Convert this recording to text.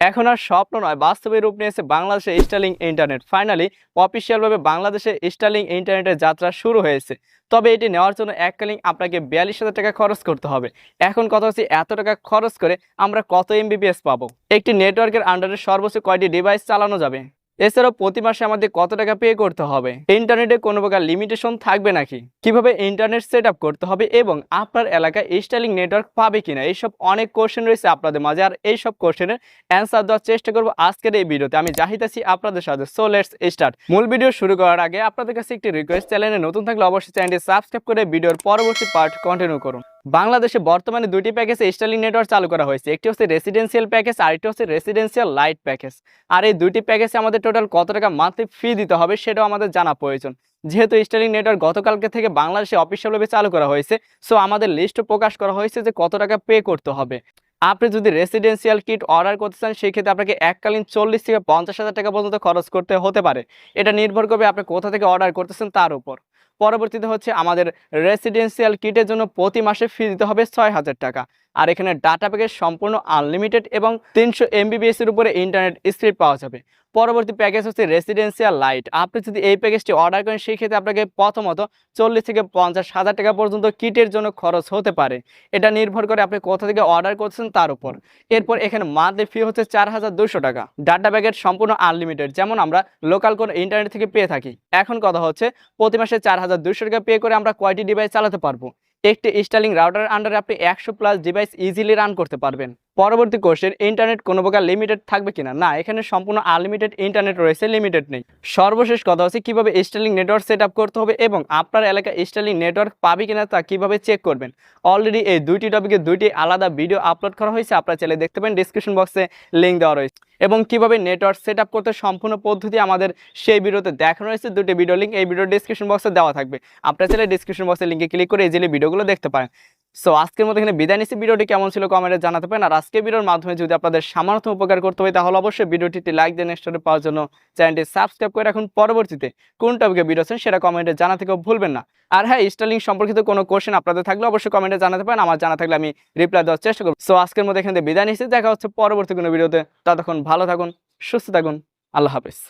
এখন আর স্বপ্ন নয়, বাস্তবে রূপ নিয়েছে বাংলাদেশে স্টার্লিং ইন্টারনেট ফাইনালি অফিসিয়ালভাবে বাংলাদেশে স্টার্লিং ইন্টারনেটের যাত্রা শুরু হয়েছে। তবে এটি নেওয়ার জন্য এককালীন আপনাকে বিয়াল্লিশ হাজার টাকা খরচ করতে হবে। এখন কথা হচ্ছে এত টাকা খরচ করে আমরা কত এমবিপিএস পাবো? একটি নেটওয়ার্কের আন্ডারে সর্বোচ্চ কয়টি ডিভাইস চালানো যাবে? এছাড়াও প্রতি মাসে আমাদের কত টাকা পে করতে হবে? ইন্টারনেটে কোনো প্রকার লিমিটেশন থাকবে নাকি? কীভাবে ইন্টারনেট সেট করতে হবে এবং আপনার এলাকায় স্টাইলিং নেটওয়ার্ক পাবে কিনা? এইসব অনেক কোশ্চেন রয়েছে আপনাদের মাঝে আর এইসব কোশ্চেনের অ্যান্সার দেওয়ার চেষ্টা করব আজকের এই ভিডিওতে। আমি জাহিদ আছি আপনাদের সাথে সো লেটস স্টার্ট মূল ভিডিও শুরু করার আগে আপনাদের কাছে একটি রিকোয়েস্ট চ্যানেলে নতুন থাকলে অবশ্যই চ্যানেলটি সাবস্ক্রাইব করে ভিডিওর পরবর্তী পার্ট কন্টিনিউ করুন। বাংলাদেশে বর্তমানে দুটি প্যাকেজে স্টার্লিং নেটওয়ার্ক চালু করা হয়েছে। একটি হচ্ছে রেসিডেন্সিয়াল প্যাকেজ আর একটি হচ্ছে রেসিডেন্সিয়াল লাইট প্যাকেজ আর এই দুটি প্যাকেজে আমাদের টোটাল কত টাকা মান্থলি ফি দিতে হবে সেটাও আমাদের জানা প্রয়োজন। যেহেতু স্টার্লিং নেটওয়ার্ক গতকালকে থেকে বাংলাদেশে অফিসিয়ালভাবে চালু করা হয়েছে সো আমাদের লিস্টও প্রকাশ করা হয়েছে যে কত টাকা পে করতে হবে। আপনি যদি রেসিডেন্সিয়াল কিট অর্ডার করতে চান সেই ক্ষেত্রে আপনাকে এককালীন চল্লিশ থেকে পঞ্চাশ হাজার টাকা পর্যন্ত খরচ করতে হতে পারে। এটা নির্ভর করবে আপনি কোথা থেকে অর্ডার করতেছেন তার উপর। পরবর্তীতে হচ্ছে আমাদের রেসিডেন্সিয়াল কিটের জন্য প্রতি মাসে ফি দিতে হবে ছয় হাজার টাকা। আর এখানে ডাটা প্যাকেজ সম্পূর্ণ আনলিমিটেড এবং তিনশো এমবিবিএস এর উপরে ইন্টারনেট স্পিড পাওয়া যাবে। পরবর্তী প্যাকেজ হচ্ছে রেসিডেন্সিয়াল লাইট আপনি যদি এই প্যাকেজটি অর্ডার করেন সেই ক্ষেত্রে আপনাকে প্রথমত চল্লিশ থেকে পঞ্চাশ হাজার টাকা পর্যন্ত কিটের জন্য খরচ হতে পারে। এটা নির্ভর করে আপনি কোথা থেকে অর্ডার করছেন তার উপর। এরপর এখানে মান্থলি ফি হচ্ছে চার হাজার দুশো টাকা। ডাটা প্যাকেট সম্পূর্ণ আনলিমিটেড যেমন আমরা লোকাল কোন ইন্টারনেট থেকে পেয়ে থাকি। এখন কথা হচ্ছে, প্রতি মাসে চার হাজার দুশো টাকা পে করে আমরা কয়টি ডিভাইস চালাতে পারব? একটি স্টার্লিং রাউটার আন্ডারে আপনি একশো প্লাস ডিভাইস ইজিলি রান করতে পারবেন। পরবর্তী কোশ্চেন ইন্টারনেট কোনো প্রকার লিমিটেড থাকবে কিনা? না, এখানে সম্পূর্ণ আনলিমিটেড ইন্টারনেট রয়েছে লিমিটেড নেই। সর্বশেষ কথা হচ্ছে কীভাবে স্টার্লিং নেটওয়ার্ক সেট করতে হবে এবং আপনার এলাকায় স্টার্লিং নেটওয়ার্ক পাবে কিনা তা কীভাবে চেক করবেন? অলরেডি এই দুইটি টপিকে দুইটি আলাদা ভিডিও আপলোড করা হয়েছে, আপনারা চাইলে দেখতে পাবেন ডিসক্রিপশন বক্সে লিঙ্ক দেওয়া রয়েছে। এবং কীভাবে নেটওয়ার্ক সেট করতে সম্পূর্ণ পদ্ধতি আমাদের সেই ভিডিওতে দেখানো রয়েছে, দুটি ভিডিও লিঙ্ক এই ভিডিও ডিসক্রিপশন বক্সে দেওয়া থাকবে। আপনারা চাইলে ডিসক্রিপশন বক্সে লিঙ্কে ক্লিক করে ইজিলি ভিডিওগুলো দেখতে পারেন। সো আজকের মতো এখানে বিদায় নিচ্ছি। ভিডিওটি কেমন ছিল কমেন্টে জানাতে পারেন। আর আজকের ভিডিওর মাধ্যমে যদি আপনাদের সামান্য উপকার করতে হয়, তাহলে অবশ্যই ভিডিওটিতে লাইক দেন নেক্সট পাওয়ার জন্য চ্যানেলটি সাবস্ক্রাইব করে রাখুন। পরবর্তীতে কোন টপিকে ভিডিও আছেন, সেটা কমেন্টে জানা থেকেও ভুলবেন না। আর হ্যাঁ স্টার্লিং সম্পর্কিত কোনো কোশ্চেন আপনাদের থাকলে অবশ্যই কমেন্টে জানাতে পারেন। আমার জানা থাকলে আমি রিপ্লাই দেওয়ার চেষ্টা করব। সো আজকের মতো এখানে বিদায় নিচ্ছি। দেখা হচ্ছে পরবর্তী কোনো ভিডিওতে ততক্ষণ ভালো থাকুন, সুস্থ থাকুন। আল্লাহ হাফিজ।